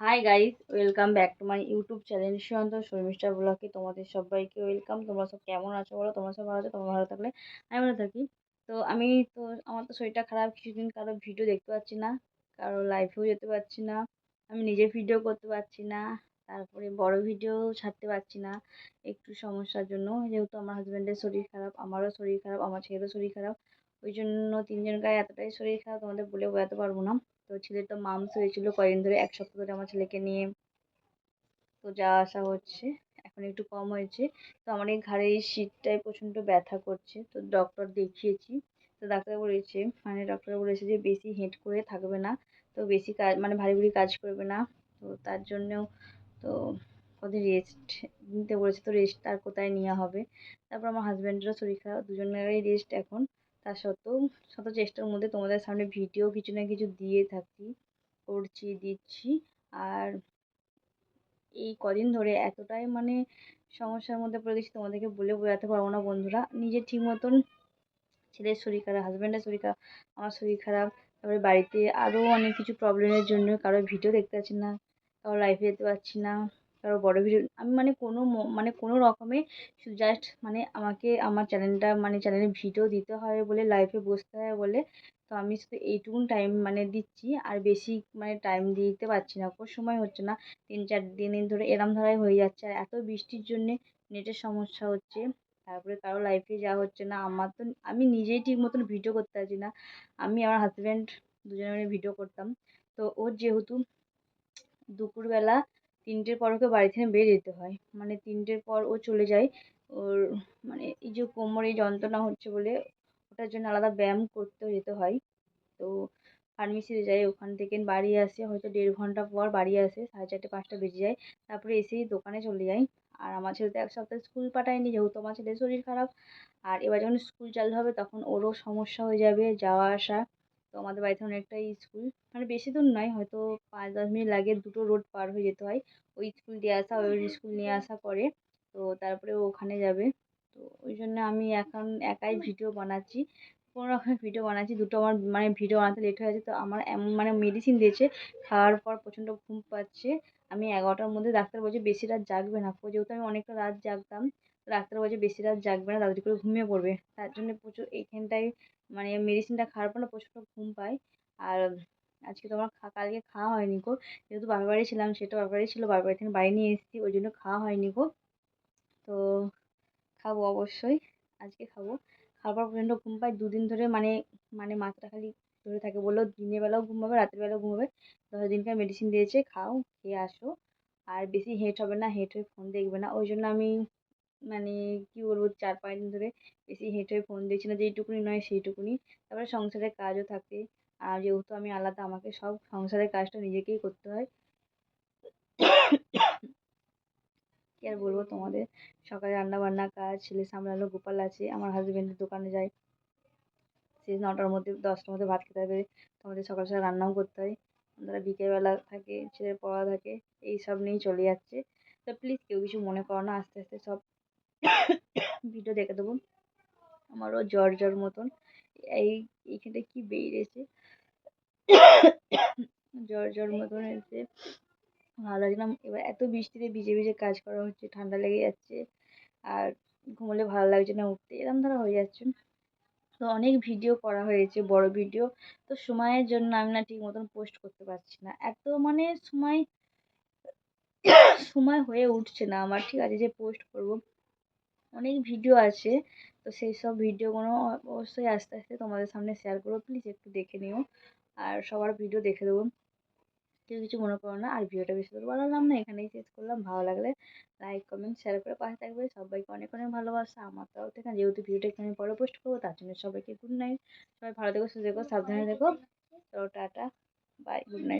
Hi guys welcome back to my YouTube channel Sushant Sharmistha ব্লগে তোমাদের সবাইকে welcome তোমরা সব কেমন আছো বলো? তোমরা সব ভালো আছো? তোমরা ভালো থাকলে আমি ভালো থাকি। তো আমি তো, আমার তো শরীরটা খারাপ, কিছুদিন কারও ভিডিও দেখতে পাচ্ছি না, কারও লাইভেও যেতে পারছি না। আমি নিজে ভিডিও করতে পারছি না, তারপরে বড় ভিডিও ছাড়তে পারছি না একটু সমস্যার জন্য। যেহেতু আমার হাজব্যান্ডের শরীর খারাপ, আমারও শরীর খারাপ, আমার ছেলেরও শরীর খারাপ, ওই জন্য তিনজনকার এতটাই শরীর খারাপ, তোমাদের বলে বোঝাতে পারব না। তো ছেলের তো মামস হয়েছিল কয়েকদিন ধরে, এক সপ্তাহ ধরে আমার ছেলেকে নিয়ে। তো যাওয়া আসা হচ্ছে, এখন একটু কম হয়েছে। তো আমার এই ঘাড়ে এই শীতটায় প্রচণ্ড ব্যথা করছে। তো ডক্টর দেখিয়েছি, তো ডাক্তার বলেছে মানে ডক্টর বলেছে যে বেশি হেঁট করে থাকবে না, তো বেশি কাজ মানে ভারী ভারী কাজ করবে না। তো তার জন্যেও তো কদিন রেস্ট নিতে বলেছে, তো রেস্ট আর কোথায় নেওয়া হবে? তারপর আমার হাজব্যান্ডেরও শরীর খারাপ দুজনেরই রেস্ট এখন। তা সত্ত্বেও শত চেষ্টার মধ্যে তোমাদের সামনে ভিডিও কিছু না কিছু দিয়ে থাকি, করছি, দিচ্ছি। আর এই কদিন ধরে এতটাই মানে সমস্যার মধ্যে পড়ে গেছি তোমাদেরকে বলে বোঝাতে পারব না বন্ধুরা। নিজের ঠিক মতন ছেলের শরীর খারাপ হাজব্যান্ডের শরীর খারাপ, আমার শরীর খারাপ, তারপরে বাড়িতে আরও অনেক কিছু প্রবলেমের জন্য কারোর ভিডিও দেখতে পাচ্ছি না কারও লাইফে যেতে পারছি না। কারও বড় ভিডিও আমি মানে কোনো মানে কোনো রকমে জাস্ট মানে আমাকে আমার চ্যানেলটা মানে চ্যানেলে ভিডিও দিতে হয় বলে লাইভে বসতে হয় বলে, তো আমি শুধু এইটুকুন টাইম মানে দিচ্ছি। আর বেশি মানে টাইম দিতে পারছি না। কোনো সময় হচ্ছে না। তিন, চার দিন ধরে এরম ধারায় হয়ে যাচ্ছে। আর এত বৃষ্টির জন্যে নেটের সমস্যা হচ্ছে। তারপরে কারও লাইফে যাওয়া হচ্ছে না। আমার তো, আমি নিজেই ঠিক মতন ভিডিও করতে পারছি না। আমি আমার হাজব্যান্ড দুজনে মিলে ভিডিও করতাম। তো ওর যেহেতু দুপুরবেলা তিনটের পর ওকে বাড়ি থেকে বেরিয়ে যেতে হয়। মানে তিনটের পর ও চলে যায়। ওর মানে এই যে কোমরে যন্ত্রণা হচ্ছে বলে ওটার জন্য আলাদা ব্যায়াম করতেও যেতে হয়। তো ফার্মেসিতে যাই ওখান থেকে বাড়ি আসে, হয়তো দেড় ঘণ্টা পর বাড়ি আসে, সাড়ে চারটে, পাঁচটা বেজে যায়। তারপরে এসেই দোকানে চলে যাই আর আমার ছেলে তো এক সপ্তাহ স্কুল পাঠায়নি, যেহেতু আমার ছেলের শরীর খারাপ। আর এবার যখন স্কুল চালু হবে, তখন ওরও সমস্যা হয়ে যাবে, যাওয়া আসা। তো আমাদের বাড়ি থেকে অনেকটাই স্কুল। মানে বেশি দূর নয়, হয়তো পাঁচ, দশ মিনিট লাগে দুটো রোড পার হয়ে যেতে হয়। ওই স্কুল দিয়ে আসা, ওই স্কুল নিয়ে আসা করে। তো তারপরে ওখানে যাবে। তো ওই জন্য আমি এখন একাই ভিডিও বানাচ্ছি। কোনো রকমের ভিডিও বানাচ্ছি। দুটো আমার মানে ভিডিও বানাতে লেট হয়ে গেছে। তো আমার এমন মানে মেডিসিন দিয়েছে, খাওয়ার পর প্রচণ্ড ঘুম পাচ্ছে। আমি এগারোটার মধ্যে ডাক্তার বলছে, বেশি রাত জাগবে না। যেহেতু আমি অনেকটা রাত জাগতাম। ডাক্তার বলছে বেশি রাত জাগবে না, তাড়াতাড়ি করে ঘুমিয়ে পড়বে। তার জন্য প্রচুর এইখানটায় মানে মেডিসিনটা খাওয়ার পর না প্রচণ্ড ঘুম পায়। আর আজকে তো আমার কালকে খাওয়া হয়নি গো। যেহেতু বাপের বাড়ি ছিলাম, সেটা বাপের বাড়ি ছিল বাপের বাড়ি থেকে বাড়ি নিয়ে এসেছি, ওই জন্য খাওয়া হয়নি গো। তো খাব অবশ্যই, আজকে খাব। খাওয়ার পর প্রচণ্ড ঘুম পায়, দুদিন ধরে মানে মানে মাথাটা খালি ধরে থাকে, বলল দিনের বেলাও ঘুম পাবে, রাতের বেলাও ঘুম পাবে। দশ দিনকার মেডিসিন দিয়েছে, খাও, খেয়ে আসো। আর বেশি হেঁট হবে না হেঁট হয়ে ফোন দেখবে না। ওই জন্য আমি মানে কী বলব, চার পাঁচ দিন ধরে বেশি হেঁটে ফোন দেখছি না যেইটুকুনি নয় সেইটুকুনি। তারপরে সংসারের কাজও থাকে। আর যেহেতু আমি আলাদা, আমাকে সব সংসারের কাজটা নিজেকেই করতে হয়। কী আর বলব তোমাদের? সকালে রান্না বান্না কাজ, ছেলে সামলানো গোপাল আছে, আমার হাজব্যান্ডের দোকানে যায়। সে নটার মধ্যে, দশটার মধ্যে ভাত খেতে হবে তোমাদের সকাল সকাল রান্নাও করতে হয়। তারা বিকেলবেলা থাকে, ছেলের পড়া থাকে এই সব নিয়েই চলে যাচ্ছে। তো প্লিজ কেউ কিছু মনে করো না, আস্তে আস্তে সব ভিডিও দেখে দেবো। আমারও জ্বর জ্বর মতন। এই এইখানটায় কী বেরিয়েছে? জ্বর জ্বর মতন এসে ভালো লাগছে না। এবার এত বৃষ্টিতে ভিজে ভিজে কাজ করা হচ্ছে, ঠান্ডা লেগে যাচ্ছে। আর ঘুমোলে ভালো লাগছে না উঠতে। এরম ধরো হয়ে যাচ্ছে। তো অনেক ভিডিও করা হয়েছে, বড় ভিডিও। তো সময়ের জন্য আমি না ঠিক মতন পোস্ট করতে পারছি না। এত মানে সময় সময় হয়ে উঠছে না আমার। ঠিক আছে, যে পোস্ট করব। অনেক ভিডিও আছে। তো সেই সব ভিডিওগুলো অবশ্যই আস্তে আস্তে তোমাদের সামনে শেয়ার করব। প্লিজ একটু দেখে নিও। আর সবার ভিডিও দেখে দেবো। কেউ কিছু মনে করো না, আর ভিডিওটা বেশি দূর বাড়ালাম না, এখানেই শেষ করলাম। ভালো লাগলে লাইক কমেন্ট শেয়ার করে পাশে থাকবে। সবাইকে অনেক অনেক ভালোবাসা। আমার তরফ থেকে যেহেতু ভিডিওটা এখানে পরে পোস্ট করব, তার জন্য সবাইকে গুড নাইট সবাই ভালো থেকো, সুস্থ থেকো, সাবধানে থেকো। তো টাটা বাই গুড নাইট